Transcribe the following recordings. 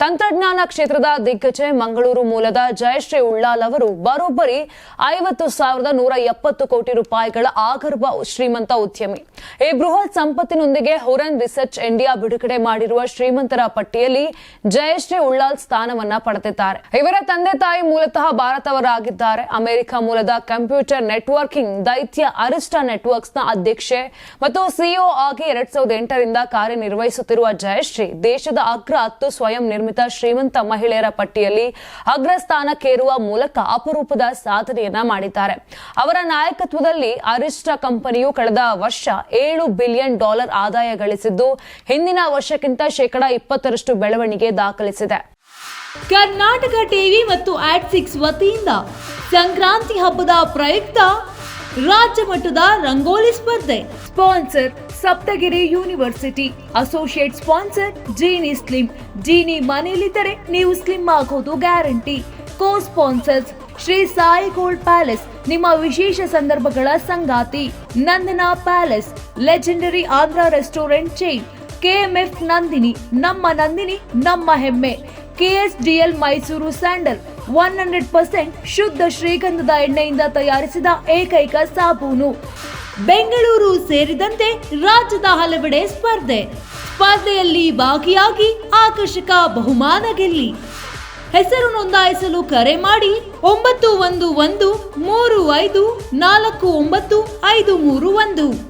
ತಂತ್ರಜ್ಞಾನ ಕ್ಷೇತ್ರದ ದಿಗ್ಗಜೆ ಮಂಗಳೂರು ಮೂಲದ ಜಯಶ್ರೀ ಉಳ್ಳಾಲ್ ಅವರು ಬರೋಬ್ಬರಿ ಐವತ್ತು ಸಾವಿರದ ನೂರ ಎಪ್ಪತ್ತು ಕೋಟಿ ರೂಪಾಯಿಗಳ ಆಗರ್ಭ ಶ್ರೀಮಂತ ಉದ್ಯಮಿ. ಈ ಬೃಹತ್ ಸಂಪತ್ತಿನೊಂದಿಗೆ ಹುರನ್ ರಿಸರ್ಚ್ ಇಂಡಿಯಾ ಬಿಡುಗಡೆ ಮಾಡಿರುವ ಶ್ರೀಮಂತರ ಪಟ್ಟಿಯಲ್ಲಿ ಜಯಶ್ರೀ ಉಳ್ಳಾಲ್ ಸ್ಥಾನವನ್ನ ಪಡೆದಿದ್ದಾರೆ. ಇವರ ತಂದೆ ತಾಯಿ ಮೂಲತಃ ಭಾರತವರಾಗಿದ್ದಾರೆ. ಅಮೆರಿಕ ಮೂಲದ ಕಂಪ್ಯೂಟರ್ ನೆಟ್ವರ್ಕಿಂಗ್ ದೈತ್ಯ ಅರಿಸ್ಟಾ ನೆಟ್ವರ್ಕ್ಸ್ನ ಅಧ್ಯಕ್ಷೆ ಮತ್ತು ಸಿಇಒ ಆಗಿ ಎರಡ್ ಸಾವಿರದ ಎಂಟರಿಂದ ಕಾರ್ಯನಿರ್ವಹಿಸುತ್ತಿರುವ ಜಯಶ್ರೀ ದೇಶದ ಅಗ್ರ ಹತ್ತು ಸ್ವಯಂ ನಿರ್ಮಿತ ಶ್ರೀಮಂತ ಮಹಿಳೆಯರ ಪಟ್ಟಿಯಲ್ಲಿ ಅಗ್ರಸ್ಥಾನಕ್ಕೇರುವ ಮೂಲಕ ಅಪರೂಪದ ಸಾಧನೆಯನ್ನ ಮಾಡಿದ್ದಾರೆ. ಅವರ ನಾಯಕತ್ವದಲ್ಲಿ ಅರಿಸ್ಟಾ ಕಂಪನಿಯು ಕಳೆದ ವರ್ಷ ಏಳು ಬಿಲಿಯನ್ ಡಾಲರ್ ಆದಾಯ ಗಳಿಸಿದ್ದು, ಹಿಂದಿನ ವರ್ಷಕ್ಕಿಂತ ಶೇಕಡಾ ಇಪ್ಪತ್ತರಷ್ಟು ಬೆಳವಣಿಗೆ ದಾಖಲಿಸಿದೆ. ಕರ್ನಾಟಕ ಟಿವಿ ಮತ್ತು ಆಟ್ ಸಿಕ್ಸ್ ವತಿಯಿಂದ ಸಂಕ್ರಾಂತಿ ಹಬ್ಬದ ಪ್ರಯುಕ್ತ ರಾಜ್ಯ ಮಟ್ಟದ ರಂಗೋಲಿ ಸ್ಪರ್ಧೆ. Sponsor Saptagiri university. Associate sponsor Genie slim Genie ಮನೆಯಲ್ಲಿದ್ದರೆ ನೀವು ಸ್ಲಿಮ್ ಆಗೋದು guarantee. Co sponsors Shri Sai gold palace, ನಿಮ್ಮ ವಿಶೇಷ ಸಂದರ್ಭಗಳ ಸಂಗಾತಿ. Nandana palace, legendary Andhra restaurant chain. KMF Nandini, ನಮ್ಮ ನಂದಿನಿ, ನಮ್ಮ ಹೆಮ್ಮೆ. KSDL Mysuru sandal. One hundred percent ಶುದ್ಧ ಶ್ರೀಗಂಧದ ಎಣ್ಣೆಯಿಂದ ತಯಾರಿಸಿದ ಏಕೈಕ ಸಾಬೂನು. ಬೆಂಗಳೂರು ಸೇರಿದಂತೆ ರಾಜ್ಯದ ಹಲವೆಡೆ ಸ್ಪರ್ಧೆ. ಸ್ಪರ್ಧೆಯಲ್ಲಿ ಭಾಗಿಯಾಗಿ ಆಕರ್ಷಕ ಬಹುಮಾನ ಗೆಲ್ಲಿ. ಹೆಸರು ನೋಂದಾಯಿಸಲು ಕರೆ ಮಾಡಿ ಒಂಬತ್ತು ಒಂದು ಒಂದು ಮೂರು ಐದು ನಾಲ್ಕು ಒಂಬತ್ತು ಐದು ಮೂರು ಒಂದು.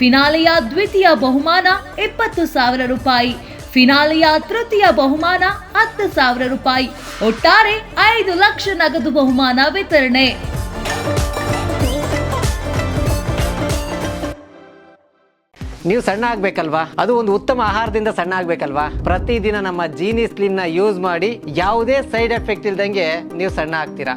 ಫಿನಾಲೆಯ ದ್ವಿತೀಯ ಬಹುಮಾನ ಇಪ್ಪತ್ತು ಸಾವಿರ ರೂಪಾಯಿ. ಫಿನಾಲೆಯ ತೃತೀಯ ಬಹುಮಾನ ಹತ್ತು ಸಾವಿರ ರೂಪಾಯಿ. ಒಟ್ಟಾರೆ ಐದು ಲಕ್ಷ ನಗದು ಬಹುಮಾನ ವಿತರಣೆ. ನೀವು ಸಣ್ಣ ಆಗ್ಬೇಕಲ್ವಾ? ಅದು ಒಂದು ಉತ್ತಮ ಆಹಾರದಿಂದ ಸಣ್ಣ ಆಗ್ಬೇಕಲ್ವಾ? ಪ್ರತಿದಿನ ನಮ್ಮ ಜೀನಿ ಸ್ಲಿಮ್ನ ಯೂಸ್ ಮಾಡಿ ಯಾವುದೇ ಸೈಡ್ ಎಫೆಕ್ಟ್ ಇಲ್ದಂಗೆ ನೀವು ಸಣ್ಣ ಆಗ್ತೀರಾ?